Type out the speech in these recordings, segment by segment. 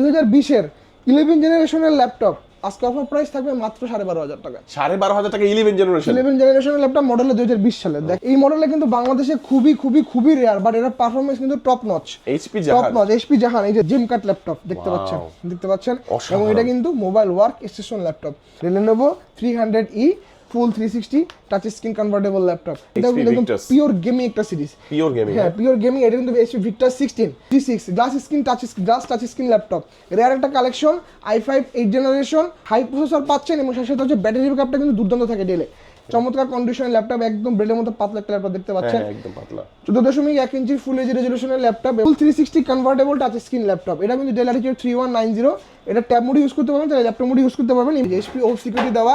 হাজার বিশের ইলেভেন জেনারেশনের ল্যাপটপ আজকে অফার প্রাইস থাকবে মাত্র সাড়ে বারো হাজার টাকা। সাড়ে বারো হাজার টাকা ইলেভেন জেনারেশন ইলেভেন জেনারেশনের ল্যাপটপ মডেল দুই হাজার বিশ সালে দেখ এই মডেলে কিন্তু বাংলাদেশে খুবই খুবই খুবই রেয়ার বাট এটার পারফরমেন্স কিন্তু টপ নচ এইচপি টপ জাহাজ নচ এইচপি জাহান এই যে জিম কাট ল্যাপটপ দেখতে পাচ্ছেন? দেখতে পাচ্ছেন? এবং এটা কিন্তু mobile work station laptop Lenovo three hundred E full three sixty touch screen convertible laptop এটা কিন্তু একদম পিওর গেমিং একটা সিরিজ পিওর গেমিং হ্যাঁ পিওর গেমিং এটা কিন্তু HP Victus sixteen G six glass screen touch glass touch screen laptop rare একটা collection I five eight generation high processor পাচ্ছেন এবং সাথে সাথে হচ্ছে ব্যাটারি ব্যাকআপটা কিন্তু দুর্দান্ত থাকে ডেলে চমৎকার কন্ডিশনের ল্যাপটপ একদম ব্রেডের মতো পাতলা একটা ল্যাপটপ দেখতে পাচ্ছেন। হ্যাঁ একদম পাতলা। চোদ্দ দশমিক এক ইঞ্চির full H রেজলিউশনের laptop full three sixty convertible touch screen laptop এটা কিন্তু Dell three one nine zero এটা ট্যাব মোড ইউজ করতে পারবেন তাহলে ল্যাপটপ মোড ইউজ করতে পারবেন। এইচপি ও সিকিউরিটি দেওয়া।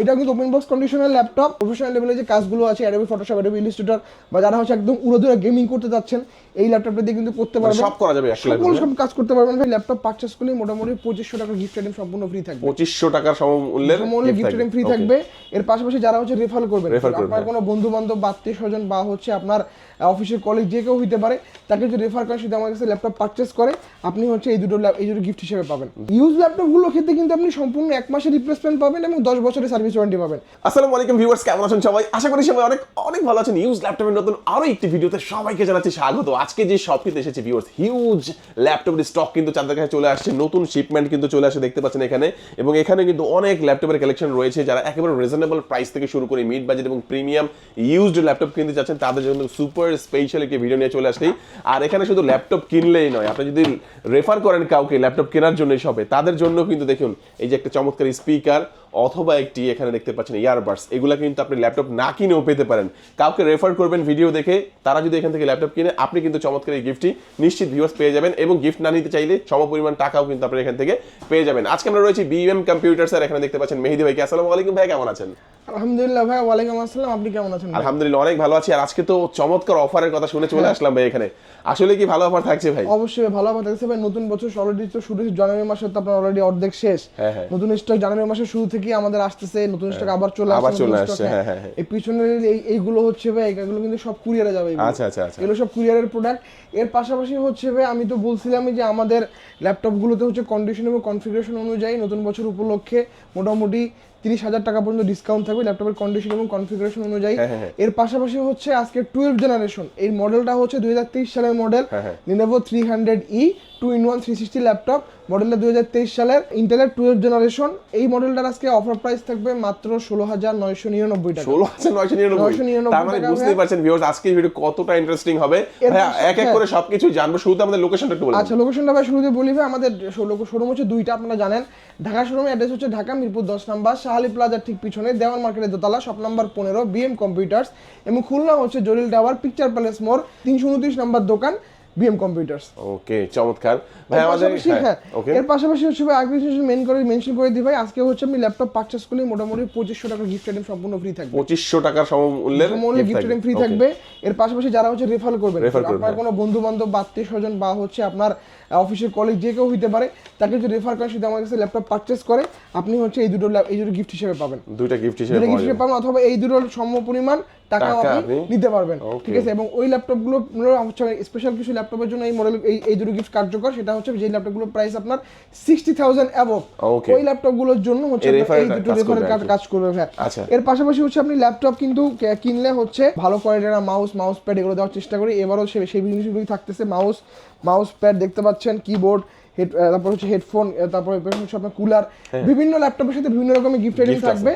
এটা কিন্তু ওপেন বক্স কন্ডিশনের ল্যাপটপ প্রফেশনাল লেভেলে যে কাজগুলো আছে অ্যাডোবি ফটোশপ অ্যাডোবি ইলিস্ট্রেটর বা যারা হচ্ছে একদম উড়োদুরা গেমিং করতে যাচ্ছেন এই ল্যাপটপটা দিয়ে কিন্তু করতে মানে পারবেন। সব করা যাবে সকল সব কাজ করতে পারবেন। ভাই ল্যাপটপ পারচেস করলে মোটামুটি পঁচিশশো টাকা গিফট আইটেম সম্পূর্ণ ফ্রি থাকবে। পঁচিশশো টাকার সমমূল্যের মূল্যে gift গিফট আইটেম ফ্রি থাকবে। এর পাশাপাশি যারা হচ্ছে রেফার করবেন আপনার হ্যাঁ। কোনো বন্ধু বান্ধব বা আত্মীয় স্বজন বা হচ্ছে আপনার অফিসের কলিগ যে কেউ হইতে পারে তাকে যদি রেফার করেন সেটা আমার কাছে ল্যাপটপ পারচেস করে আপনি হচ্ছে এই দুটো এই দুটো গিফট হিসেবে পাবেন। ইউজ ল্যাপটপগুলো ক্ষেত্রে কিন্তু আপনি সম্পূর্ণ এক মাসের রিপ্লেসমেন্ট পাবেন এবং দশ বছরের সার্ভিস ওয়ারেন্টি পাবেন। আসসালামু আলাইকুম ভিউয়ার্স, কেমন আছেন সবাই? আশা করি সবাই অনেক অনেক ভালো আছেন। ইউজ ল্যাপটপের নতুন আরও একটি ভিডিওতে সবাইকে জানাচ্ছি স্বাগত। আজকে যে শপটিতে এসেছে ভিউয়ার্স হিউজ ল্যাপটপের স্টক কিন্তু চাঁদের কাছে চলে আসছে। নতুন শিপমেন্ট কিন্তু চলে আসে, দেখতে পাচ্ছেন এখানে। এবং এখানে কিন্তু অনেক ল্যাপটপের কালেকশন রয়েছে যারা একেবারে রিজনেবল প্রাইস থেকে শুরু করে মিড বাজেট এবং প্রিমিয়াম ইউজড ল্যাপটপ কিনতে চাচ্ছেন তাদের জন্য সুপার স্পেশাল একটি ভিডিও নিয়ে চলে আসলেই আর এখানে শুধু ল্যাপটপ কিনলেই নয়, আপনি যদি রেফার করেন কাউকে ল্যাপটপ কেনার জন্য শপে তাদের জন্য কিন্তু দেখুন, এই যে একটা চমৎকার স্পিকার অথবা একটি এখানে দেখতে পাচ্ছেন ইয়ারবাডস এগুলা কিন্তু আপনি ল্যাপটপ না কিনেও পেতে পারেন। কাউকে রেফার করবেন ভিডিও দেখে তারা যদি এখান থেকে ল্যাপটপ কিনে আপনি কিন্তু চমৎকার এই গিফটটি নিশ্চিত ভিউয়ার্স পেয়ে যাবেন এবং গিফট না নিতে চাইলে সমপরিমাণ টাকাও কিন্তু আপনি এখান থেকে পেয়ে যাবেন। আজকে আমরা রয়েছি বিএম কম্পিউটার স্যার এখানে দেখতে পাচ্ছেন মেহেদি ভাইকে। আসসালামু আলাইকুম ভাই কেমন আছেন? আলহামদুলিল্লাহ ভাই ওয়ালাইকুম আসসালাম। আপনি কেমন আছেন আলহামদুলিল্লাহ অনেক ভালো আছি। আর আজকে তো চমৎকার অফারের কথা শুনে চলে আসলাম ভাই এখানে। আসলে কি ভালো অফার থাকছে ভাই? অবশ্যই ভালো অফার দেখছে ভাই। নতুন বছর অলরেডি তো শুরু জানুয়ারি মাসে তো আপনার অলরেডি অর্ধেক শেষ। হ্যাঁ, হ্যাঁ। নতুন স্টক জানুয়ারি মাসের শুরু থেকে আমাদের আসতেছে নতুন স্টক আবার চলে আসছে আবার চলে আসছে, হ্যাঁ, হ্যাঁ, হ্যাঁ। এই পিছনের এই এইগুলো হচ্ছে ভাই এগুলো কিন্তু সব কুরিয়ারে যাবে আচ্ছা আচ্ছা আচ্ছা। এগুলো সব কুরিয়ারের প্রোডাক্টের পাশাপাশি হচ্ছে ভাই আমি তো বলছিলামই যে আমাদের ল্যাপটপগুলোতে হচ্ছে কন্ডিশন এবং কনফিগারেশন অনুযায়ী নতুন বছর উপলক্ষে মোটামুটি তিরিশ হাজার টাকা পর্যন্ত ডিসকাউন্ট থাকবে ল্যাপটপের কন্ডিশন এবং কনফিগারেশন অনুযায়ী। হ্যাঁ, হ্যাঁ, হ্যাঁ। এর পাশাপাশি হচ্ছে আজকে টুয়েলভ জেনারেশন এই মডেলটা হচ্ছে দুই হাজার তেইশ সালের মডেল হ্যাঁ, হ্যাঁ। Lenovo three hundred E two in one three sixty laptop মডেলটা দু হাজার তেইশ সালের ইন্টেলের টুয়েলভ জেনারেশন এই মডেলটার আজকে অফার প্রাইস থাকবে মাত্র ষোলো হাজার নয়শো নিরানব্বই টাকা। ষোলো হাজার নয়শো নিরানব্বই। 999 তার মানে বুঝতেই পারছেন ভিউয়ার্স আজকে ভিডিও কতটা ইন্টারেস্টিং হবে। এক এক হ্যাঁ। করে সবকিছু জানব শুরুতে আমাদের লোকেশনটা একটু বলুন আচ্ছা লোকেশনটা ভাই শুরুতে বলি ভাই আমাদের শোরুম হচ্ছে দুইটা আপনারা জানেন। ঢাকা শোরুমের অ্যাড্রেস হচ্ছে ঢাকা মিরপুর দশ নাম্বার শাহালি প্লাজার ঠিক পিছনে দেওয়ান মার্কেটের দোতলা শপ নাম্বার পনেরো বিএম কম্পিউটার্স এবং খুলনা হচ্ছে জলিল টাওয়ার পিকচার প্যালেস মোড় তিনশো উনত্রিশ নাম্বার দোকান। বিএম কম্পিউটার্স ওকে চমৎকার। ভাই এর আমাদের পাশাপাশি হ্যাঁ ওকে এর পাশাপাশি হচ্ছে ভাই আগে মেন করে মেনশন করে দিই ভাই আজকে হচ্ছে আমি ল্যাপটপ পারচেজ করলে মোটামুটি পঁচিশশো টাকা গিফট আইটেম সম্পূর্ণ ফ্রি থাকবে। পঁচিশশো টাকার সমমূল্যের সমমূল্যের গিফট আইটেম ফ্রি থাকবে। এর পাশাপাশি যারা হচ্ছে রেফার করবেন Refer আপনার হ্যাঁ। কোনো বন্ধু বান্ধব বা আত্মীয় স্বজন বা হচ্ছে আপনার অফিসের কলিগ যে কেউ হইতে পারে তাকে যদি রেফার করেন সেটা আমার কাছে ল্যাপটপ পারচেস করে আপনি হচ্ছে এই দুটো এই দুটো গিফট হিসেবে পাবেন। দুইটা গিফট হিসেবে দুটো গিফট হিসেবে পাবেন অথবা এই দুটোর সম পরিমাণ টাকা আপনি নিতে পারবেন। ঠিক আছে? এবং ওই ল্যাপটপগুলো হচ্ছে স্পেশাল কিছু ল্যাপটপের জন্য এই মডেল এই এই দুটো গিফট কার্যকর সেটা হচ্ছে যে ল্যাপটপগুলোর প্রাইস আপনার সিক্সটি থাউজেন্ড অ্যাবভ. ওই ল্যাপটপগুলোর জন্য হচ্ছে এই দুটো রেফারের কাজ করবে ভাই আচ্ছা। এর পাশাপাশি হচ্ছে আপনি ল্যাপটপ কিন্তু কিনলে হচ্ছে ভালো কোয়ালিটির মাউস মাউস প্যাড এগুলো দেওয়ার চেষ্টা করি। এবারও সেই জিনিসগুলোই থাকতেছে মাউস মাউস প্যাড দেখতে পাচ্ছেন কিবোর্ড হেড তারপর হচ্ছে হেডফোন তারপরে হচ্ছে কুলার বিভিন্ন ল্যাপটপের সাথে বিভিন্ন রকমের গিফট আইটেম হ্যাঁ। থাকবে।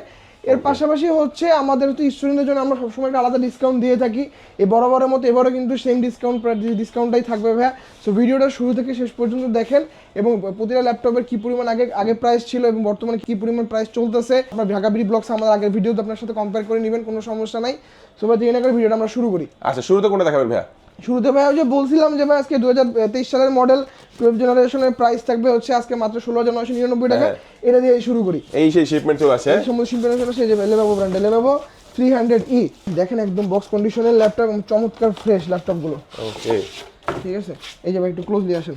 এর পাশাপাশি হচ্ছে আমাদের তো স্টুডেন্টদের জন্য আমরা সবসময় একটা আলাদা ডিসকাউন্ট দিয়ে থাকি। এই বরাবরের মতো এবারও কিন্তু সেম ডিসকাউন্ট ডিসকাউন্টটাই থাকবে ভাইয়া। সো ভিডিওটা শুরু থেকে শেষ পর্যন্ত দেখেন এবং প্রতিটা ল্যাপটপের কি পরিমাণ আগে আগে প্রাইস ছিল এবং বর্তমানে কি পরিমাণ প্রাইস চলতেছে আপনার ঢাকা বিডি ব্লগস আমাদের আগের ভিডিওতে আপনার সাথে কম্পেয়ার করে নেবেন কোনো সমস্যা নাই। সো ভাই জেনে করে ভিডিওটা আমরা শুরু করি। আচ্ছা শুরুতে কোনটা দেখাবেন ভাইয়া? শুরুতে ভাই যে বলছিলাম যে ভাই আজকে দু হাজার তেইশ সালের মডেল টুয়েলভ জেনারেশনের প্রাইস থাকবে হচ্ছে আজকে মাত্র ষোলো হাজার নয়শো নিরানব্বই টাকা। হ্যাঁ। এটা দিয়ে শুরু করি। এই সেই শিপমেন্ট চলে আসে। শিল্পের জন্য সেই যে ব্র্যান্ডে থ্রি হান্ড্রেড ই দেখেন একদম বক্স কন্ডিশনের ল্যাপটপ চমৎকার ফ্রেশ ল্যাপটপগুলো ওকে ঠিক আছে? এই যে ভাই একটু ক্লোজলি আসেন।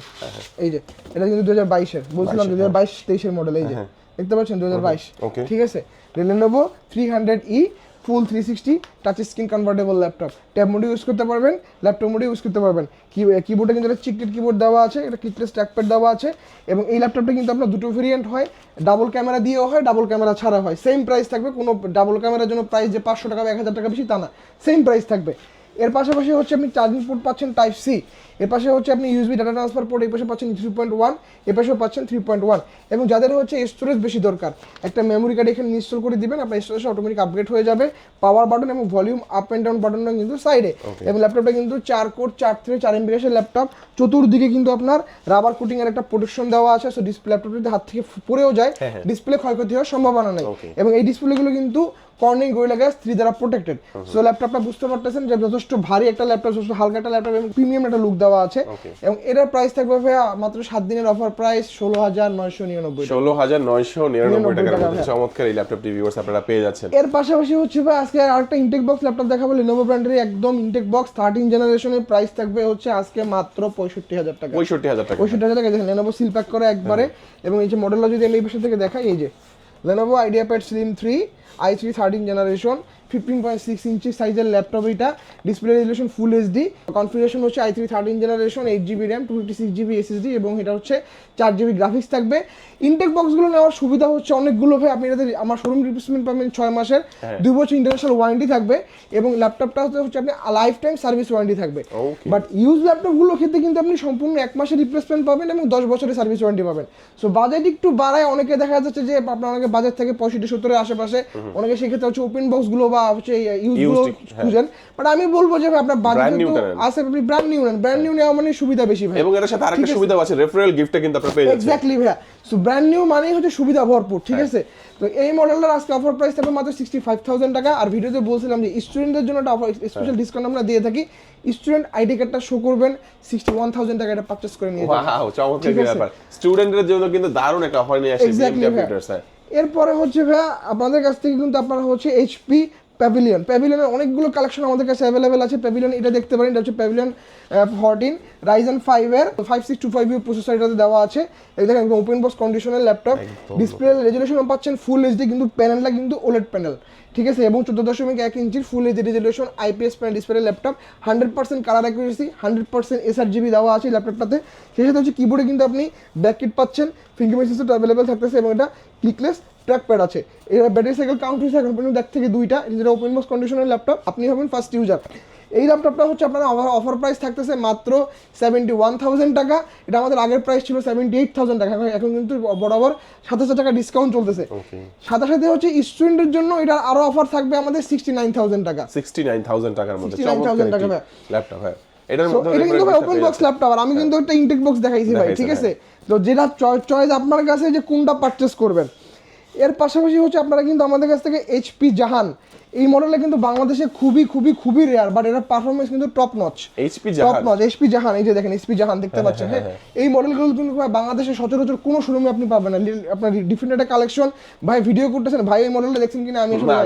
এই যে এটা কিন্তু দু হাজার বাইশের। বলছিলাম দু হাজার বাইশ তেইশের মডেল এই যে। দেখতে পাচ্ছেন? দু হাজার বাইশ ঠিক আছে? Lenovo three hundred E full three sixty touch screen convertible laptop tab মোডে ইউজ করতে পারবেন ল্যাপটপ মোডে ইউজ করতে পারবেন। কিবোর্ডে কিন্তু একটা চিকটেড কিবোর্ড দেওয়া আছে, একটা ক্লিপলেস ট্র্যাকপ্যাড দেওয়া আছে এবং এই ল্যাপটপটা কিন্তু আপনার দুটো ভেরিয়েন্ট হয় ডাবল ক্যামেরা দিয়েও হয় ডাবল ক্যামেরা ছাড়া হয়। সেম প্রাইস থাকবে, কোনো ডাবল ক্যামেরার জন্য প্রাইস যে পাঁচশো টাকা বা এক হাজার টাকা বেশি তা না। সেম প্রাইস থাকবে। এর পাশাপাশি হচ্ছে আপনি চার্জিং পোর্ট পাচ্ছেন টাইপ সি এর পাশে হচ্ছে আপনি ইউএসবি ডাটা ট্রান্সফার পোর্ট এই পাশে পাচ্ছেন থ্রি পয়েন্ট ওয়ান এ পাশেও পাচ্ছেন থ্রি পয়েন্ট ওয়ান এবং যাদের হচ্ছে স্টোরেজ বেশি দরকার একটা মেমোরি কার্ড এখানে ইনস্টল করে দিবেন আপনার স্টোরেজ অটোমেটিক আপগ্রেড হয়ে যাবে পাওয়ার বাটন এবং ভলিউম আপ অ্যান্ড ডাউন বাটনটা কিন্তু সাইডে এবং ল্যাপটপটা কিন্তু চার কোড চার থেকে চার এমবি এর ল্যাপটপ চতুর্দিকে কিন্তু আপনার রাবার কোটিং এর একটা প্রোটেকশন দেওয়া আছে সো ডিসপ্লে ল্যাপটপ যদি হাত থেকে পড়েও যায় ডিসপ্লে ক্ষয়ক্ষতি হওয়ার সম্ভাবনা নেই। এবং এই ডিসপ্লেগুলো কিন্তু কর্নিং গোয়েলা গ্যাস থ্রি দ্বারা প্রোটেক্টেড সো ল্যাপটপটা বুঝতে পারতেছেন যে যথেষ্ট ভারী একটা ল্যাপটপ যথেষ্ট হালকা একটা ল্যাপটপ এবং প্রিমিয়াম একটা লুক দেওয়া আছে। এবং এটার প্রাইস থাকবে ভাইয়া মাত্র সাত দিনের অফার প্রাইস ষোলো হাজার নয়শো নিরানব্বই ষোলো হাজার নয়শো নিরানব্বই টাকার মধ্যে। চমৎকার এই ল্যাপটপটি ভিউয়ার্স আপনারা পেয়ে যাচ্ছেন। এর পাশাপাশি হচ্ছে ভাই আজকে আরেকটা ইনটেক বক্স ল্যাপটপ দেখাবো। লেনোভো ব্র্যান্ডের একদম ইনটেক বক্স থার্টিন জেনারেশনের প্রাইস থাকবে হচ্ছে আজকে মাত্র পঁয়ষট্টি হাজার টাকা। পঁয়ষট্টি হাজার টাকা। পঁয়ষট্টি হাজার টাকা দেখেন লেনোভো সিল প্যাক করে একবারে। এবং এই যে মডেলটা যদি আমি এই পাশে থেকে দেখাই এই যে Lenovo IdeaPad slim three i three thirteen generation fifteen point six inch সাইজের ল্যাপটপ এটা display resolution full HD configuration হচ্ছে i three thirteen generation eight GB RAM two fifty six GB SSD এবং এটা হচ্ছে চার জিবি গ্রাফিক্স থাকবে। Intact বক্সগুলো নেওয়ার সুবিধা হচ্ছে অনেকগুলো ভাই। আপনি এটাতে আমার শোরুম রিপ্লেসমেন্ট পাবেন ছয় মাসের। দুই বছর ইন্টারন্যাশনাল ওয়ারেন্টি থাকবে এবং ল্যাপটপটা হচ্ছে আপনি লাইফ টাইম সার্ভিস ওয়ারেন্টি থাকবে। বাট ইউজ ল্যাপটপগুলোর ক্ষেত্রে কিন্তু আপনি সম্পূর্ণ এক মাসের রিপ্লেসমেন্ট পাবেন এবং দশ বছরের সার্ভিস ওয়ারেন্টি পাবেন। সো বাজেট একটু বাড়ায়। অনেকে দেখা যাচ্ছে যে আপনার অনেকে বাজেট থেকে পঁয়ষট্টি সত্তরের আশেপাশে। অনেকে সেক্ষেত্রে হচ্ছে ওপেন বক্সগুলো বা হচ্ছে ইউজগুলো হ্যাঁ। খুঁজেন। বাট আমি বলব যে আপনার বাজেট। আছে আপনি ব্র্যান্ড নিউ নেন। ব্র্যান্ড নিউ নেওয়া মানে সুবিধা বেশি ভাই। এবং এর সাথে আরেকটা সুবিধা আছে। রেফারেল গিফটটা কিন্তু আপনারা পেয়ে যাচ্ছেন। এক্স্যাক্টলি ভাইয়া। সো ব্র্যান্ড নিউ মানেই হচ্ছে সুবিধা ভরপুর ঠিক হ্যাঁ। আছে? তো এই মডেলটার আজকে অফার প্রাইস থাকবে মাত্র সিক্সটি ফাইভ থাউজেন্ড টাকা। আর ভিডিওতে বলছিলাম যে স্টুডেন্টদের জন্য একটা অফার স্পেশাল ডিসকাউন্ট আমরা দিয়ে থাকি। স্টুডেন্ট আইডি কার্ডটা শো করবেন সিক্সটি ওয়ান থাউজেন্ড টাকা এটা পারচেস করে নিয়ে যাবেন। চমৎকার। ব্যাপার। স্টুডেন্টদের জন্য কিন্তু দারুণ একটা অফার নিয়ে আসছে হ্যাঁ। এরপরে হচ্ছে ভাইয়া আপনাদের কাছ থেকে কিন্তু আপনারা হচ্ছে এইচপি প্যাভিলিয়ন প্যাভিলিয়নের অনেকগুলো কালেকশন আমাদের কাছে অ্যাভেলেবেল আছে। প্যাভিলিয়ন এটা দেখতে পারেন এটা হচ্ছে প্যাভিলিয়ন ফোরটিন রাইজেন ফাইভের five six two five U processor এটাতে দেওয়া আছে। এই দেখেন একদম ওপেন বক্স কন্ডিশনের ল্যাপটপ ডিসপ্লে রেজুলেশন পাচ্ছেন ফুল এইচডি কিন্তু প্যানেলটা কিন্তু ওলেড প্যানেল ঠিক আছে? এবং চোদ্দ দশমিক এক ইঞ্চির full HD resolution IPS panel display laptop hundred percent colour accuracy hundred percent sRGB দেওয়া আছে ল্যাপটপটাতে সেই সাথে হচ্ছে কিবোর্ডে কিন্তু আপনি ব্যাককিট পাচ্ছেন ফিঙ্গারপ্রিন্ট সিস্টেম অ্যাভেলেবেল থাকতেছে এবং এটা ক্লিকলেস ট্র্যাক প্যাড আছে। এটা ব্যাটারি সাইকেল কাউন্ট হয়েছে এখন পর্যন্ত দেখ থেকে দুইটা। যেটা ওপেন বক্স কন্ডিশনের ল্যাপটপ আপনি হবেন ফার্স্ট ইউজার এই ল্যাপটপটা হচ্ছে আপনার অফার প্রাইস থাকতেছে মাত্র সেভেন্টি ওয়ান থাউজেন্ড টাকা। এটা আমাদের আগের প্রাইস ছিল সেভেন্টি এইট থাউজেন্ড টাকা। এখন- এখন কিন্তু বরাবর সাতাশ টাকা ডিসকাউন্ট চলতেছে। সাথে সাথে হচ্ছে স্টুডেন্টের জন্য এটা আরও অফার থাকবে আমাদের সিক্সটি নাইন থাউজেন্ড টাকা। সিক্সটি নাইন থাউজেন্ড টাকার মধ্যে 69,000 টাকা, ভাই। ল্যাপটপ হ্যাঁ এটার মধ্যে এটা কিন্তু ওপেন বক্স ল্যাপটপ আর আমি কিন্তু একটা ইনটেক বক্স দেখাইছি ভাই ঠিক আছে? তো যেটা চয়েস আপনার কাছে যে কোনটা পারচেস করবেন? এর পাশাপাশি হচ্ছে আপনারা কিন্তু আমাদের কাছ থেকে এইচপি জাহান। এই মডেলটা কিন্তু বাংলাদেশে খুবই খুবই খুবই রেয়ার বাট এটার পারফরমেন্স কিন্তু টপ নচ টপ জাহান। নচ এইচপি জাহান এই যে দেখেন এইচপি জাহান দেখতে পাচ্ছেন হ্যাঁ এই মডেলগুলো কিন্তু বাংলাদেশে সচরাচর কোনো শোরুমে আপনি পাবেন না। আপনার ডিফারেন্ট একটা কালেকশন ভাই ভিডিও করতেছেন ভাই এই মডেলটা দেখছেন কিনা আমি হ্যাঁ।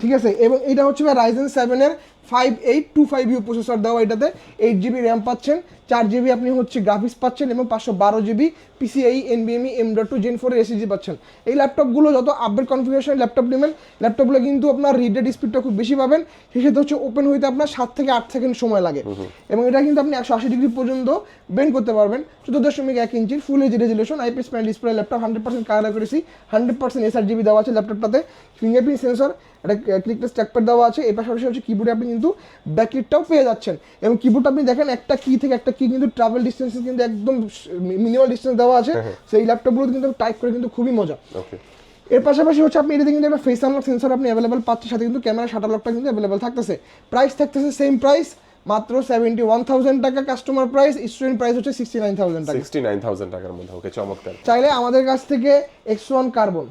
ঠিক আছে? এবং এটা হচ্ছে ভাই রাইজেন সেভেনের five eight two five U processor দেওয়া এটাতে এইট জিবি র্যাম পাচ্ছেন চার জিবি আপনি হচ্ছে গ্রাফিক্স পাচ্ছেন এবং পাঁচশো বারো GB PCIe এনবিএমই M dot two gen four SSD পাচ্ছেন। এই ল্যাপটপগুলো যত আপডেট কনফিগারেশন ল্যাপটপ নেবেন ল্যাপটপগুলো কিন্তু আপনার রিডেড স্পিডটা খুব বেশি পাবেন সাথে হচ্ছে ওপেন হইতে আপনার সাত থেকে আট সেকেন্ড সময় লাগে। এবং এটা কিন্তু আপনি একশো আশি ডিগ্রি পর্যন্ত বেন্ড করতে পারবেন চোদ্দ দশমিক এক ইঞ্চির full H resolution IPS panel display laptop hundred percent colour করেছি হান্ড্রেড পার্সেন্ট এসআর জিবি দেওয়া আছে ল্যাপটপটাতে ফিঙ্গারপ্রিন্ট সেন্সর একটা ক্লিকলেস ট্র্যাকপ্যাড দেওয়া আছে। এর পাশাপাশি হচ্ছে কিবোর্ডে আপনি কিন্তু ব্যাকেটটাও পেয়ে যাচ্ছেন। এবং কিবোর্ডটা আপনি দেখেন একটা কি থেকে একটা কি কিন্তু ট্রাভেল ডিস্টেন্স কিন্তু একদম মিনিমাল ডিস্টেন্স দেওয়া আছে। সেই ল্যাপটপগুলো কিন্তু টাইপ করে কিন্তু খুবই মজা। এর পাশাপাশি হচ্ছে আপনি এটাতে কিন্তু একটা ফেস আনলক সেন্সর আপনি অ্যাভেলেবেল পাচ্ছেন সাথে কিন্তু ক্যামেরা শাটার লকটা কিন্তু অ্যাভেলেবেল থাকতেছে। প্রাইস থাকতেছে সেম প্রাইস মাত্র সেভেন্টি ওয়ান থাউজেন্ড টাকা কাস্টমার প্রাইস স্টুডেন্ট প্রাইস হচ্ছে সিক্সটি নাইন থাউজেন্ড টাকা। সিক্সটি নাইন থাউজেন্ড টাকার মধ্যে ওকে চমৎকার। চাইলে আমাদের কাছ থেকে X one carbon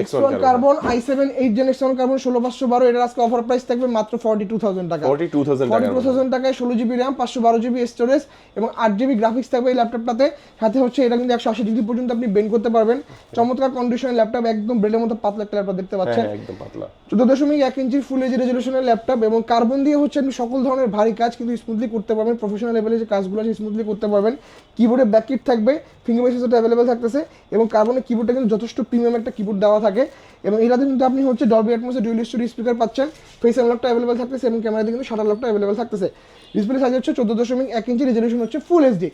X X1 one carbon I seven eight gen X one carbon ষোলো পাঁচশো বারো এটার আজকে অফার প্রাইস থাকবে মাত্র ফর্টি টু থাউজেন্ড টাকা। Forty two thousand forty two thousand টাকায় ষোলো জিবি র্যাম পাঁচশো বারো জিবি স্টোরেজ এবং আট জিবি গ্রাফিক্স থাকবে এই ল্যাপটপটাতে সাথে হচ্ছে এটা কিন্তু একশো আশি ডিগ্রি পর্যন্ত আপনি বেন্ড করতে পারবেন। চমৎকার কন্ডিশনের ল্যাপটপ একদম ব্রেডের মতো পাতলা একটা ল্যাপটপ দেখতে পাচ্ছেন। হ্যাঁ, একদম পাতলা। চোদ্দ দশমিক এক ইঞ্চির ফুল এইচ রেজলিউশনের ল্যাপটপ এবং কার্বন দিয়ে হচ্ছে আপনি সকল ধরনের ভারী কাজ কিন্তু স্মুথলি করতে পারবেন। প্রফেশনাল লেভেলে যে কাজগুলো আছে স্মুথলি করতে পারবেন। কিবোর্ডে ব্যাক কিট থাকবে ফিঙ্গার সেন্সরটা অ্যাভেলেবেল থাকতেছে এবং কার্বনের কিবোর্ডটা কিন্তু যথেষ্ট প্রিমিয়াম একটা কিবোর্ড দেওয়া থাকে। এবং এটাতে কিন্তু আপনি হচ্ছে ডলবি অ্যাটমোসে ডুয়েল স্টোরি স্পিকার পাচ্ছেন। ফেস আনলকটা অ্যাভেলেবেল থাকতেছে এবং ক্যামেরাতে কিন্তু শাটার লকটা অ্যাভেলেবেল থাকতেছে। ডিসপ্লে সাইজ হচ্ছে চোদ্দ দশমিক এক ইঞ্চি রেজলিউশন হচ্ছে ফুল এইচডি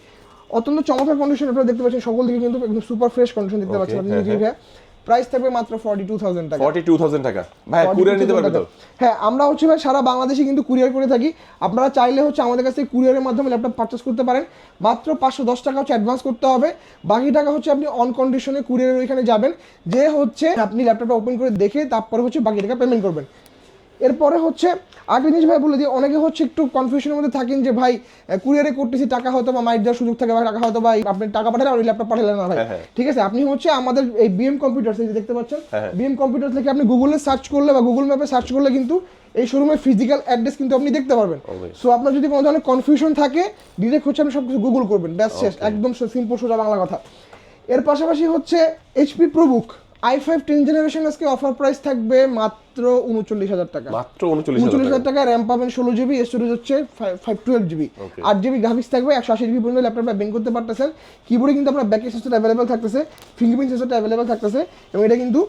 অত্যন্ত চমৎকার কন্ডিশন আপনারা দেখতে পাচ্ছেন। সকল দিকে কিন্তু একদম সুপার ফ্রেশ কন্ডিশন দেখতে পাচ্ছেন আপনি হ্যাঁ, নিজেই ভাইয়া প্রাইস থাকবে মাত্র ফর্টি টু থাউজেন্ড টাকা। ফর্টি টু থাউজেন্ড টাকা। ভাই কুরিয়ার নিতে পারবে তো? হ্যাঁ আমরা হচ্ছে ভাই সারা বাংলাদেশে কিন্তু কুরিয়ার করে থাকি। আপনারা চাইলে হচ্ছে আমাদের কাছ কুরিয়ারের মাধ্যমে ল্যাপটপ পারচেস করতে পারেন। মাত্র পাঁচশো দশ টাকা হচ্ছে অ্যাডভান্স করতে হবে। বাকি টাকা হচ্ছে আপনি অন কন্ডিশনে কুরিয়ারের ওইখানে যাবেন। যে হচ্ছে আপনি ল্যাপটপটা ওপেন করে দেখে তারপরে হচ্ছে বাকি টাকা পেমেন্ট করবেন। এরপরে হচ্ছে আগে জিনিস ভাই বলে দিই অনেকে হচ্ছে একটু কনফিউশনের মধ্যে থাকেন যে ভাই কুরিয়ারে করতেছি টাকা হয়তো বা মাইট দেওয়ার সুযোগ থাকে বা টাকা হয়তো বা আপনি টাকা পাঠালেন আর ওই ল্যাপটপ পাঠালেন না ভাই। হ্যাঁ, হ্যাঁ। ঠিক আছে আপনি হচ্ছে আমাদের এই বিএম কম্পিউটার্স এই যে দেখতে পাচ্ছেন হ্যাঁ। বিএম কম্পিউটার থেকে আপনি গুগলে সার্চ করলে বা গুগল ম্যাপে সার্চ করলে কিন্তু এই শোরুমের ফিজিক্যাল অ্যাড্রেস কিন্তু আপনি দেখতে পারবেন। সো আপনার যদি কোনো ধরনের কনফিউশন থাকে ডিরেক্ট হচ্ছে আপনি সব কিছু গুগল করবেন ব্যাস শেষ একদম সিম্পল সোজা বাংলা কথা। এর পাশাপাশি হচ্ছে HP ProBook I five ten generation আজকে অফার প্রাইস থাকবে মাত্র উনচল্লিশ হাজার টাকা। মাত্র উনচল্লিশ হাজার টাকা। র্যাম পাবেন ষোলো জিবি স্টোরেজ হচ্ছে ফাইভ টুয়েলভ জিবি. আট জিবি গ্রাফিক্স থাকবে একশো আশি জিবি পর্যন্ত ল্যাপটপটা ব্যাং করতে পারতেছেন কিবোর্ডে কিন্তু আপনার ব্যাকের সেন্সরটা অ্যাভেলেবেল থাকতেছে ফিঙ্গারপ্রিন্ট সেন্সরটা অ্যাভেলেবেল থাকতেছে এবং এটা কিন্তু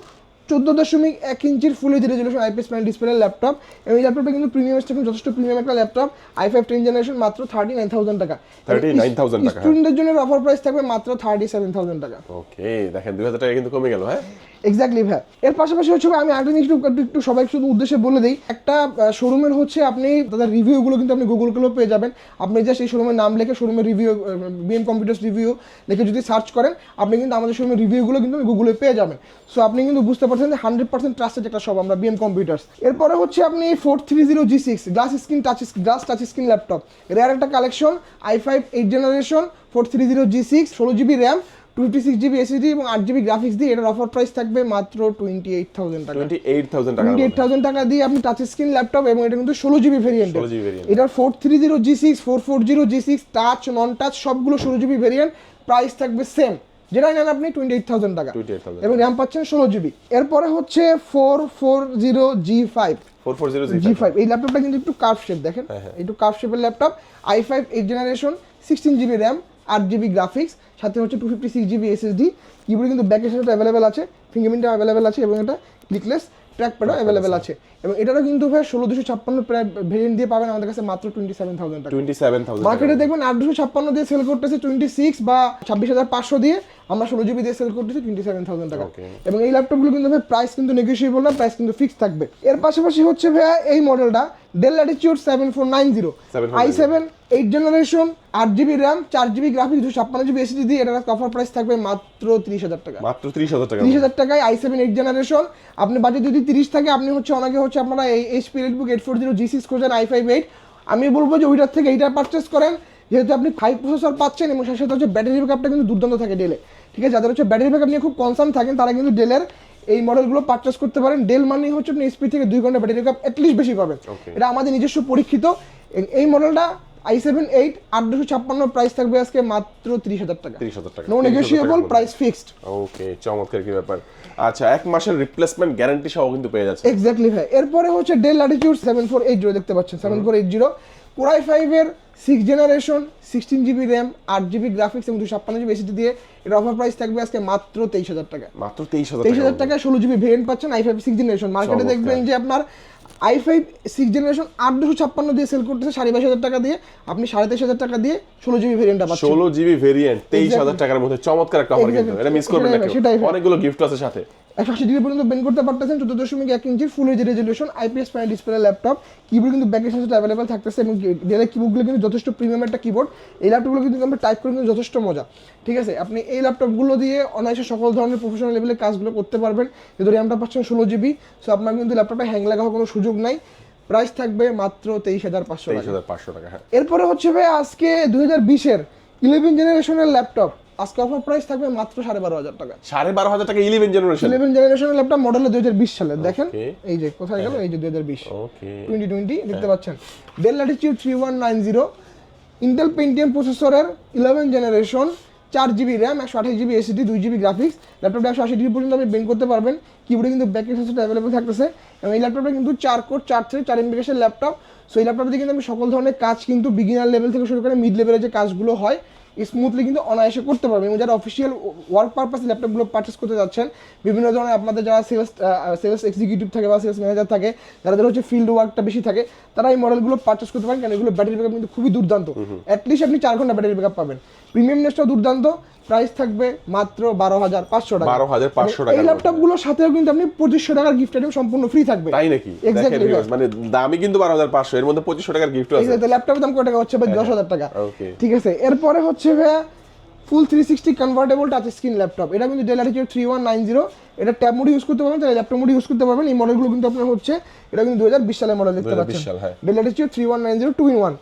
চোদ্দ দশমিক এক ইঞ্চির full H resolution IPS panel display laptop এবং এই ল্যাপটপটা কিন্তু প্রিমিয়াম স্টেশন যথেষ্ট প্রিমিয়াম একটা laptop I five ten generation মাত্র থার্টি নাইন থাউজেন্ড টাকা 39,000 টাকা। স্টুডেন্টের জন্য অফার প্রাইস থাকবে মাত্র থার্টি সেভেন থাউজেন্ড টাকা। ওকে দেখেন দুই হাজার টাকা কিন্তু কমে গেল হ্যাঁ? এক্স্যাক্টলি ভাই। এর পাশাপাশি হচ্ছে আমি আরেকটা জিনিস একটু একটু- সবাই শুধু উদ্দেশ্যে বলে দিই। একটা শোরুমের হচ্ছে আপনি তাদের রিভিউগুলো কিন্তু আপনি গুগলগুলো পেয়ে যাবেন। আপনি জাস্ট সেই শোরুমের নাম লেখে শোরুমের রিভিউ বিএম কম্পিউটার্স রিভিউ লিখে যদি সার্চ করেন, আপনি কিন্তু আমাদের শোরুমের রিভিউগুলো কিন্তু গুগলে পেয়ে যাবেন। সো আপনি কিন্তু বুঝতে পারছেন যে হান্ড্রেড পার্সেন্ট ট্রাস্টেড একটা সব আমরা বিএম কম্পিউটার্স এরপরে হচ্ছে আপনি four three zero G six glass screen touch glass touch screen laptop rare একটা collection I five eight generation four three zero G six ষোলো GB RAM two fifty six GB SSD এবং আট GB graphics দিয়ে এটার offer price থাকবে মাত্র twenty eight thousand টাকা। Twenty eight thousand টাকা এইট থাউজেন্ড টাকা দিয়ে আপনি টাচ স্ক্রিন ল্যাপটপ এবং এটা কিন্তু ষোলো জিবি ভেরিয়েন্ট 16 এটার four three zero G six four four zero G six touch non touch সবগুলো ষোলো জিবি ভেরিয়েন্ট প্রাইস থাকবে সেম যেটাই নেন আপনি টোয়েন্টি এইট থাউজেন্ড টাকা এবং র্যাম পাচ্ছেন ষোলো জিবি এরপরে হচ্ছে four four zero G five G five এই ল্যাপটপটা কিন্তু একটু কার্ভ শেপ দেখেন? হ্যাঁ, একটু কার্ভ শেপের laptop I five eight generation sixteen GB RAM আট জিবি গ্রাফিক্স সাথে হচ্ছে two fifty six GB SSD কিবোর্ডে কিন্তু ব্যাকের সাথে অ্যাভেলেবেল আছে ফিঙ্গারপ্রিন্টও অ্যাভেলেবেল আছে এবং এটা ক্লিকলেস ট্র্যাক প্যাডও অ্যাভেলেবেল আছে। এবং এটারও কিন্তু ভাই ষোলো দুশো ছাপ্পান্ন প্রায় ভেরিয়েন্ট দিয়ে পাবেন আমাদের কাছে মাত্র twenty seven thousand twenty seven thousand মার্কেটে দেখবেন আট দুশো ছাপ্পান্ন দিয়ে সেল করতেছে টোয়েন্টি সিক্স বা ছাব্বিশ হাজার পাঁচশো দিয়ে আমরা ষোলো জিবি দিয়ে সেল করতেছি টোয়েন্টি সেভেন থাউজেন্ড টাকা। এবং এই ল্যাপটপগুলো কিন্তু ভাই প্রাইস কিন্তু নেগোসিয়েবল না প্রাইস কিন্তু ফিক্স থাকবে। এর পাশাপাশি হচ্ছে ভাইয়া এই মডেলটা Dell Latitude seven four nine zero 7490 I seven eight generation আট জিবি র্যাম চার জিবি গ্রাফিক্স দুশো ছাপ্পান্ন জিবি এসিডি দিয়ে এটার অফার প্রাইস থাকবে মাত্র তিরিশ হাজার টাকা। মাত্র ত্রিশ হাজার টাকা। তিরিশ হাজার টাকায় আই সেভেন এইট জেনারেশন আপনি বাজেট যদি তিরিশ থাকে আপনি হচ্ছে অনেকে হচ্ছে আপনারা এই HP রেডবুক eight four zero G six খোঁজেন আই ফাইভ এইট আমি বলব যে ওইটার থেকে এইটা পারচেস করেন যেহেতু আপনি ফাইভ প্রসেসর পাচ্ছেন এবং সাথে সাথে হচ্ছে ব্যাটারি ব্যাকআপটা কিন্তু দুর্দান্ত থাকে ডেলে ঠিক আছে? যাদের হচ্ছে ব্যাটারি ব্যাকআপ নিয়ে খুব কনসার্ন থাকেন তারা কিন্তু ডেলের এই মডেলগুলো পারচেস করতে পারেন। ডেল মানেই হচ্ছে আপনি এসপি থেকে দুই ঘণ্টা ব্যাটারি ব্যাকআপ অ্যাটলিস্ট বেশি পাবেন। এটা আমাদের নিজস্ব পরীক্ষিত। এই মডেলটা আই সেভেন এইট আট দুশো ছাপ্পান্ন প্রাইস থাকবে আজকে মাত্র তিরিশ হাজার টাকা। তিরিশ হাজার টাকা। No negotiable price fixed okay চমৎকার কি ব্যাপার। আচ্ছা এক মাসের রিপ্লেসমেন্ট গ্যারান্টি সহ কিন্তু পেয়ে যাচ্ছে এক্স্যাক্টলি ভাই। এরপরে হচ্ছে Dell Latitude seven four eight zero দেখতে পাচ্ছেন। Seven four eight zero core I ফাইভের six generation sixteen GB RAM আট জিবি গ্রাফিক্স এবং দুশো ছাপ্পান্ন জিবি এসিডি দিয়ে এর অফার প্রাইস থাকবে আজকে মাত্র তেইশ হাজার টাকা। মাত্র তেইশ হাজার তেইশ হাজার টাকা টাকায় ষোলো জিবি ভেরিয়েন্ট পাচ্ছেন আই ফাইভ সিক্স জেনারেশন মার্কেটে দেখবেন যে আপনার আই ফাইভ সিক্স জেনারেশন আট দুশো ছাপ্পান্ন দিয়ে সেল করতেছে সাড়ে বাইশ হাজার টাকা দিয়ে। আপনি সাড়ে তেইশ হাজার টাকা দিয়ে ষোলো জিবি ভেরিয়েন্টটা পাচ্ছেন। ষোলো জিবি ভেরিয়েন্ট তেইশ হাজার টাকার মধ্যে চমৎকার একটা অফার কিন্তু। এটা মিস করবেন না। অনেকগুলো গিফট আছে সাথে। একশো আশি ডিগ্রি পর্যন্ত বেন করতে পারতেছেন চোদ্দ দশমিক এক ইঞ্চির full H resolution IPS panel display laptop keyboard কিন্তু ব্যাকের সাথে অ্যাভেলেবল থাকতেছে এবং ডেলের কিবোর্ডগুলো কিন্তু যথেষ্ট প্রিমিয়াম একটা কিবোর্ড এই ল্যাপটপগুলো কিন্তু আমরা টাইপ করে কিন্তু যথেষ্ট মজা। ঠিক আছে আপনি এই ল্যাপটপগুলো দিয়ে অনায়াসে সকল ধরনের প্রফেশনাল লেভেলের কাজগুলো করতে পারবেন। যেহেতু র্যামটা পাচ্ছেন ষোলো জিবি সো আপনার কিন্তু ল্যাপটপে হ্যাং লাগার কোনো সুযোগ নাই। প্রাইস থাকবে মাত্র তেইশ হাজার পাঁচশো টাকা। হাজার পাঁচশো টাকা হ্যাঁ। এরপরে হচ্ছে ভাই আজকে দুই হাজার বিশের ইলেভেন জেনারেশনের ল্যাপটপ আজকে অফার প্রাইস থাকবে মাত্র সাড়ে বারো হাজার টাকা। সাড়ে বারো হাজার টাকা ইলেভেন জেনারেশন ইলেভেন জেনারেশনের ল্যাপটপ মডেল দুই হাজার বিশ সালের। দেখেন এই যে কোথায় গেল? এই যে দুই হাজার বিশ। টোয়েন্টি টোয়েন্টি দেখতে পাচ্ছেন। Dell Latitude three one nine zero Intel Pentium প্রসেসরের ইলেভেন জেনারেশন চার জিবি র্যাম একশো আঠাশ জিবি এসিডি দুই জিবি গ্রাফিক্স ল্যাপটপটা একশো আশি ডিগ্রি পর্যন্ত আপনি বেন করতে পারবেন। কিবোর্ডে কিন্তু ব্যাকের সেন্সরটা অ্যাভেলেবল থাকতেছে। এবং এই ল্যাপটপটা কিন্তু চার কোর চার থ্রি চার এমবিকেশের ল্যাপটপ সো এই ল্যাপটপে কিন্তু আমি সকল ধরনের কাজ কিন্তু বিগিনার লেভেল থেকে শুরু করে মিড লেভেলের যে কাজগুলো হয় স্মুথলি কিন্তু অনায়াসে করতে পারবেন এবং যারা অফিসিয়াল ওয়ার্ক পারপাস ল্যাপটপগুলো পারচেস করতে যাচ্ছেন বিভিন্ন ধরনের আপনাদের যারা সেলস সেলস এক্সিকিউটিভ থাকে বা সেলস ম্যানেজার থাকে যাদের হচ্ছে ফিল্ড ওয়ার্কটা বেশি থাকে তারা এই মডেলগুলো পারচেস করতে পারেন। কারণ এগুলো ব্যাটারি ব্যাকআপ কিন্তু খুবই দুর্দান্ত। অ্যাটলিস্ট আপনি চার ঘণ্টা ব্যাটারি ব্যাকআপ পাবেন। প্রিমিয়াম দুর্দান্ত। প্রাইস থাকবে মাত্র বারো হাজার পাঁচশো টাকা। 12,500 এবং এই টাকার ল্যাপটপগুলোর সাথেও কিন্তু আপনি পঁচিশশো টাকার গিফট আইটেম সম্পূর্ণ ফ্রি থাকবে। তাই নাকি? এক্স্যাক্টলি মানে দামি কিন্তু বারো হাজার পাঁচশো এর মধ্যে পঁচিশশো টাকার গিফট আছে। ল্যাপটপের দাম কত টাকা হচ্ছে? ভাই দশ হাজার টাকা। ঠিক আছে এরপরে হচ্ছে ভাইয়া full three sixty convertible touch screen laptop এটা কিন্তু Dell Latitude three one nine zero এটা ট্যাব মোড ইউজ করতে পারবেন তাহলে ল্যাপটপ মোড ইউজ করতে পারবেন। এই মডেলগুলো কিন্তু আপনার হচ্ছে এটা কিন্তু দু হাজার বিশ সালের মডেল দেখতে পাচ্ছেন। Dell Latitude three one nine zero two in one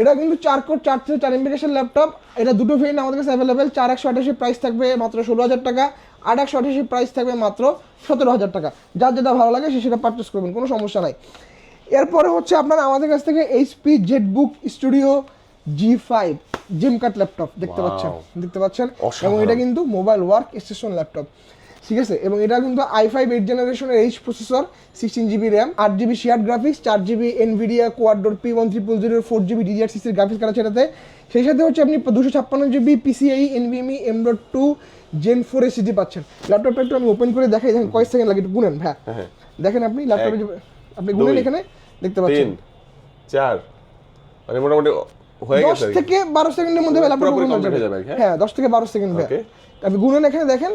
এটা কিন্তু চার কোড চার থেকে চার এমবিকেশন ল্যাপটপ এটা দুটো ভেরিয়েন্ট আমাদের কাছে অ্যাভেলেবেল চার একশো আঠাশি প্রাইস থাকবে মাত্র ষোলো হাজার টাকা। আট একশো আঠাশি প্রাইস থাকবে মাত্র সতেরো হাজার টাকা। যার যেটা ভালো লাগে সে সেটা পারচেস করবেন কোনো সমস্যা নাই। এরপরে হচ্ছে আপনারা আমাদের কাছ থেকে HP ZBook Studio G five gym কাট ল্যাপটপ দেখতে পাচ্ছেন দেখতে পাচ্ছেন? এবং এটা কিন্তু মোবাইল ওয়ার্ক স্টেশন ল্যাপটপ ঠিক আছে? এবং এটা কিন্তু আই ফাইভ এইট জেনারেশনের H processor sixteen GB RAM আট জিবি শেয়ার গ্রাফিক্স চার GB Nvidia Quadro P one triple zero four GB DGR সিক্সের গ্রাফিক্স কার্ড আছে এটাতে। সেই সাথে হচ্ছে আপনি দুশো ছাপ্পান্ন GB PCIe NVMe M dot two gen four SSD পাচ্ছেন। ল্যাপটপটা একটু আমি ওপেন করে দেখাই দেখেন কয়েক সেকেন্ড লাগে একটু গুনেন হ্যাঁ। হ্যাঁ। দেখেন আপনি ল্যাপটপে আপনি গুনেন এখানে দেখতে পাচ্ছেন। চার মানে মোটামুটি হয়ে থেকে বারো সেকেন্ডের মধ্যে ল্যাপটপ হয়ে যাবে। হ্যাঁ? হ্যাঁ? দশ থেকে বারো সেকেন্ড Okay. আপনি গুনুন এখানে দেখেন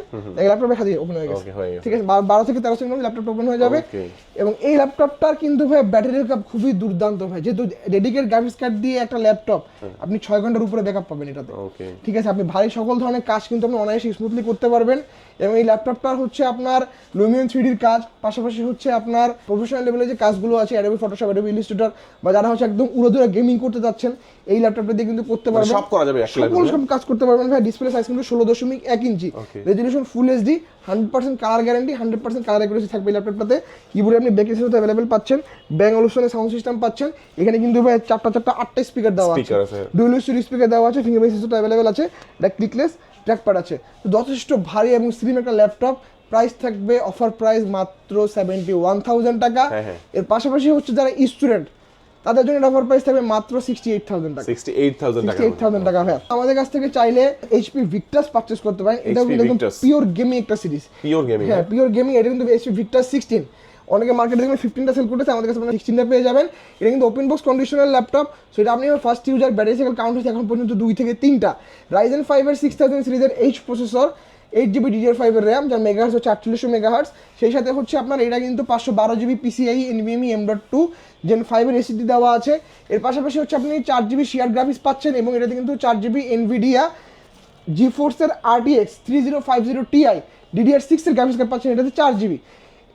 ল্যাপটপে খালি ওপেন হয়ে গেছে। হয়ে। ঠিক আছে বা- বারো থেকে তেরো সেকেন্ড ল্যাপটপ ওপেন হয়ে যাবে। এবং এই ল্যাপটপটার কিন্তু ভাই ব্যাটারি ব্যাকআপ খুবই দুর্দান্ত ভাই। যেহেতু ডেডিকেট গ্রাফিক্স কার্ড দিয়ে একটা ল্যাপটপ আপনি ছয় ঘণ্টার উপরে ব্যাকআপ পাবেন এটাতে। ঠিক আছে আপনি ভারী সকল ধরনের কাজ কিন্তু আপনি অনায়াসে স্মুথলি করতে পারবেন। এবং এই ল্যাপটপটার হচ্ছে আপনার লুমিয়ন থ্রিডির কাজ পাশাপাশি হচ্ছে আপনার প্রফেশনাল লেভেলে যে কাজগুলো আছে অ্যাডোবি ফটোশপ অ্যাডোবি ইলিস্ট্রেটর বা যারা হচ্ছে একদম উড়োদুরা গেমিং করতে যাচ্ছেন এই ল্যাপটপটা দিয়ে কিন্তু করতে পারবেন সব করা যাবে সকল? সব কাজ করতে পারবেন ভাই ডিসপ্লে সাইজ কিন্তু ষোলো দশমিক এক inch Okay. Resolution full HD hundred percent colour guarantee hundred percent colour accuracy থাকবে এই ল্যাপটপটাতে কিবোর্ডে আপনি ব্যাক হিসেবে অ্যাভেলেবেল পাচ্ছেন ব্যাং অলুশনের সাউন্ড সিস্টেম পাচ্ছেন এখানে কিন্তু ভাই চারটা চারটা আটটা স্পিকার দেওয়া আছে। ডুয়েল স্পিকার দেওয়া আছে ফিঙ্গারপ্রিন্ট সিস্টেম অ্যাভেলেবেল আছে এটা ক্লিকলেস ট্র্যাকপ্যাড আছে তো যথেষ্ট ভারী এবং স্লিম একটা ল্যাপটপ প্রাইস থাকবে অফার প্রাইস মাত্র সেভেন্টি ওয়ান থাউজেন্ড টাকা হ্যাঁ, হ্যাঁ। এর পাশাপাশি হচ্ছে যারা স্টুডেন্ট তাদের জন্য অফার প্রাইস থাকবে মাত্র সিক্সটি এইট থাউজেন্ড টাকা। সিক্সটি এইট থাউজেন্ড টাকা। এইট থাউজেন্ড টাকা হ্যাঁ আমাদের কাছ থেকে চাইলে এইচপি ভিক্টাস পারচেস করতে পারেন। এটা কিন্তু একদম পিওর গেমিং একটা সিরিজ পিওর গেমিং হ্যাঁ পিওর গেমিং এটা কিন্তু এইচপি ভিক্টাস সিক্সটিন অনেকে মার্কেটে দেখবেন ফিফটিনটা সেল করতেছে আমাদের কাছে সিক্সটিনটা পেয়ে যাবেন। এটা কিন্তু open box conditional laptop so এটা আপনি first user battery cycle count হচ্ছে এখন পর্যন্ত দুই থেকে তিনটা। রাইজেন ফাইভের সিক্স থাউজেন্ড সিরিজের H processor eight GB DDR ফাইভের র্যাম যার মেগাহার্স হচ্ছে আটচল্লিশশো মেগাহার্স সেই সাথে হচ্ছে আপনার এটা কিন্তু পাঁচশো বারো GB PCIe NVMe M dot two gen ফাইভের এসিডি দেওয়া আছে। এর পাশাপাশি হচ্ছে আপনি চার জিবি শেয়ার গ্রাফিক্স পাচ্ছেন এবং এটাতে কিন্তু চার জিবি এনভিডিয়া জি ফোর্সের RTX three zero five zero Ti DDR সিক্সের গ্রাফিক্স কার্ড পাচ্ছেন, এটাতে চার জিবি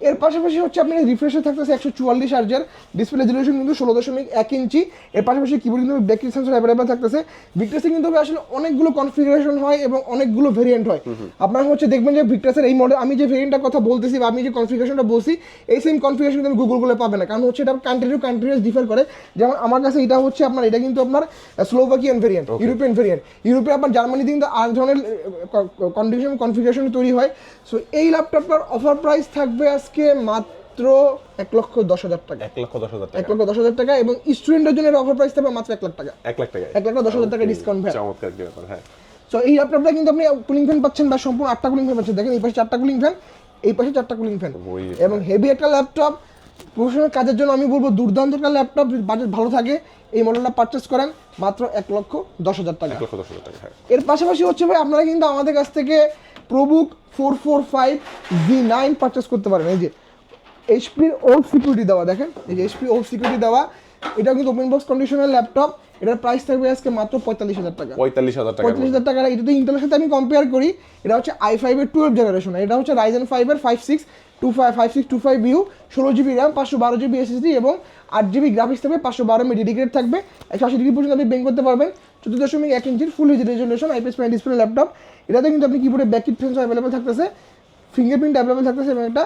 এর পাশাপাশি হচ্ছে আপনি রিফ্রেশে থাকতেছে একশো চুয়াল্লিশ আর্জার ডিসপ্লে রেজলিউশন কিন্তু ষোলো দশমিক এক ইঞ্চি। এর পাশাপাশি কিবোর্ড কিন্তু ব্যাকিং সেন্সর অ্যাভেলেবেল থাকতেছে। ভিক্টাসে কিন্তু আসলে অনেকগুলো কনফিগারেশন হয় এবং অনেকগুলো ভেরিয়েন্ট হয়। আপনারা হচ্ছে দেখবেন যে ভিক্টাসের এই মডেল আমি যে ভেরিয়েন্টের কথা বলতেছি বা আমি যে কনফিগারেশনটা বলছি এই সেম কনফিগারেশন কিন্তু গুগলগুলো পাবে না। কারণ হচ্ছে এটা কান্ট্রি টু কান্ট্রিজ ডিফার করে। যেমন আমার কাছে এটা হচ্ছে আপনার এটা কিন্তু আপনার স্লোভাকিয়ান ভেরিয়েন্ট ইউরোপিয়ান ভেরিয়েন্ট ইউরোপে আপনার জার্মানিতে কিন্তু আর ধরনের কন্ডিশন কনফিগারেশন তৈরি হয়। সো এই ল্যাপটপটার অফার প্রাইস থাকবে আজকে মাত্র এক লক্ষ দশ হাজার টাকা। এক লক্ষ দশ হাজার এক লক্ষ দশ হাজার টাকা এবং স্টুডেন্টের জন্য অফার প্রাইস থাকবে মাত্র এক লাখ টাকা। এক লাখ টাকা এক লাখ দশ হাজার টাকা ডিসকাউন্ট ভাই চমৎকার কি ব্যাপার হ্যাঁ। সো এই ল্যাপটপটা কিন্তু আপনি কুলিং ফ্যান পাচ্ছেন বা সম্পূর্ণ আটটা কুলিং ফ্যান পাচ্ছেন। দেখেন এই পাশে চারটা কুলিং ফ্যান এই পাশে চারটা কুলিং ফ্যান এবং হেভি একটা ল্যাপটপ প্রফেশনাল কাজের জন্য আমি বলব দুর্দান্ত একটা ল্যাপটপ বাজেট ভালো থাকে এই মডেলটা পারচেস করেন মাত্র এক লক্ষ দশ হাজার টাকা। লক্ষ দশ হাজার টাকা হ্যাঁ। এর পাশাপাশি হচ্ছে ভাই আপনারা কিন্তু আমাদের কাছ থেকে ProBook four four five G nine purchase করতে পারেন এই যে এইচপির ওল্ড সিকিউরিটি দেওয়া দেখেন? এই যে এইচপি ওল্ড সিকিউরিটি দেওয়া এটা কিন্তু ওপেন বক্স কন্ডিশনের ল্যাপটপ এটার প্রাইস থাকবে আজকে মাত্র পঁয়তাল্লিশ হাজার টাকা। পঁয়তাল্লিশ হাজার টাকা পঁয়ত্রিশ হাজার টাকা এটা যদি ইন্টেলের সাথে আমি কম্পেয়ার করি এটা হচ্ছে আই ফাইভের টুয়েলভ জেনারেশন এটা হচ্ছে রাইজেন ফাইভের five six two five five six two five U ষোলো জিবি র্যাম পাঁচশো বারো জিবি এসএসডি এবং আট জিবি গ্রাফিক্স থাকবে পাঁচশো বারো মিডি ডিগ্রেড থাকবে। একশো আশি ডিগ্রি পর্যন্ত আপনি বেং করতে পারবেন। চোদ্দ দশমিক এক ইঞ্চির full H resolution IPS panel display laptop এটাতে কিন্তু আপনি কিবোর্ডে ব্যাকিট ফেন্স অ্যাভেলেবেল থাকতেছে ফিঙ্গারপ্রিন্ট অ্যাভেলেবেল থাকতেছে এবং একটা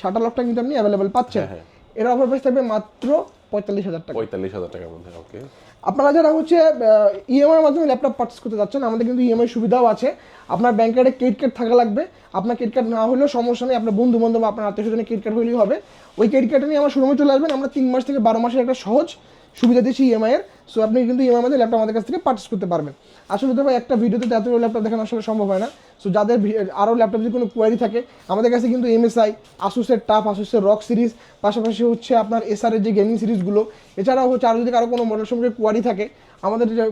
শাটার লকটা কিন্তু আপনি অ্যাভেলেবেল পাচ্ছেন। হ্যাঁ, এর অফার প্রাইস থাকবে মাত্র পঁয়তাল্লিশ হাজার টাকা। পঁয়তাল্লিশ হাজার টাকার মধ্যে ওকে আপনারা যারা হচ্ছে ইএমআই মাধ্যমে ল্যাপটপ পার্চেস করতে যাচ্ছেন আমাদের কিন্তু ইএমআই সুবিধাও আছে। আপনার ব্যাংক কার্ডে ক্রেডিট কার্ড থাকা লাগবে। আপনার ক্রেডিট কার্ড না হলেও সমস্যা নেই আপনার বন্ধু বান্ধব আপনার আত্মীয় স্বজনের ক্রেডিট কার্ড হলেই হবে। ওই ক্রেডিট কার্ডটা নিয়ে আমার শোরুমে চলে আসবেন। আমরা তিন মাস থেকে বারো মাসের একটা সহজ সুবিধা দিচ্ছি ইএমআই এর সো আপনি কিন্তু ইএমআই মধ্যে ল্যাপটপ আমাদের কাছ থেকে পার্চেস করতে পারবেন। আসলে তো ভাই একটা ভিডিওতে তো এতগুলো ল্যাপটপ দেখানো আসলে সম্ভব হয় না। সো যাদের আরও ল্যাপটপ যদি কোনো কোয়ারি থাকে, আমাদের কাছে কিন্তু এমএসআই আসুসের টাফ আসুসের রক সিরিজ পাশাপাশি হচ্ছে আপনার এসআরের যে গেমিং সিরিজগুলো এছাড়াও হচ্ছে আরও যদি কারও কোনো মডেল সম্পর্কে কোয়ারি থাকে, আমাদের যে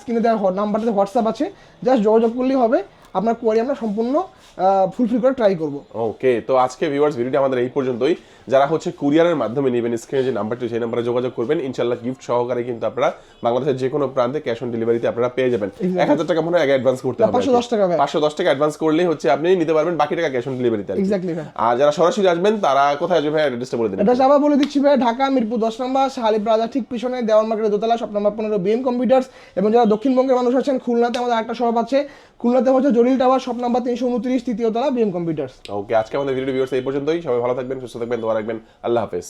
স্ক্রিনে দেওয়া নাম্বারটাতে হোয়াটসঅ্যাপ আছে জাস্ট যোগাযোগ করলেই হবে। আপনার কোয়ারি আমরা সম্পূর্ণ ফুলফিল করে ট্রাই করব। ওকে তো আজকে ভিউয়ার্স ভিডিওটি আমাদের এই পর্যন্তই। যারা হচ্ছে কুরিয়ারের মাধ্যমে নেবেন স্ক্রিনে যে নাম্বারটি সেই নাম্বারে যোগাযোগ করবেন। ইনশাল্লাহ গিফট সহকারে কিন্তু আপনারা বাংলাদেশের যে কোনো প্রান্তে ক্যাশ অন ডেলিভারিতে আপনারা পেয়ে যাবেন। এক হাজার টাকা মনে হয় আগে অ্যাডভান্স করতে হবে 510 টাকা ভাই। পাঁচশো দশ টাকা অ্যাডভান্স করলেই হচ্ছে আপনি নিতে পারবেন বাকি টাকা ক্যাশ অন ডেলিভারিতে আর যারা সরাসরি আসবেন তারা কোথায় আসবে ভাই? অ্যাড্রেসটা বলে দিন এটা আবার বলে দিচ্ছি ভাই ঢাকা মিরপুর দশ নম্বর শাহালি প্লাজা ঠিক পিছনে দেওয়ান মার্কেটের দোতলা শপ নাম্বার পনেরো বিএম কম্পিউটার্স এবং যারা দক্ষিণবঙ্গের মানুষ আছেন খুলনাতে আমাদের একটা শপ আছে। খুলনাতে হচ্ছে জলিল টাওয়ার শপ নাম্বার তিনশো উনত্রিশ, তৃতীয় তলা বিএম কম্পিউটার্স। ওকে আজকে আমাদের ভিডিও ভিউর্স এই পর্যন্তই। সবাই ভালো থাকবেন, সুস্থ থাকবেন, দোয়া রাখবেন। আল্লাহ হাফেজ।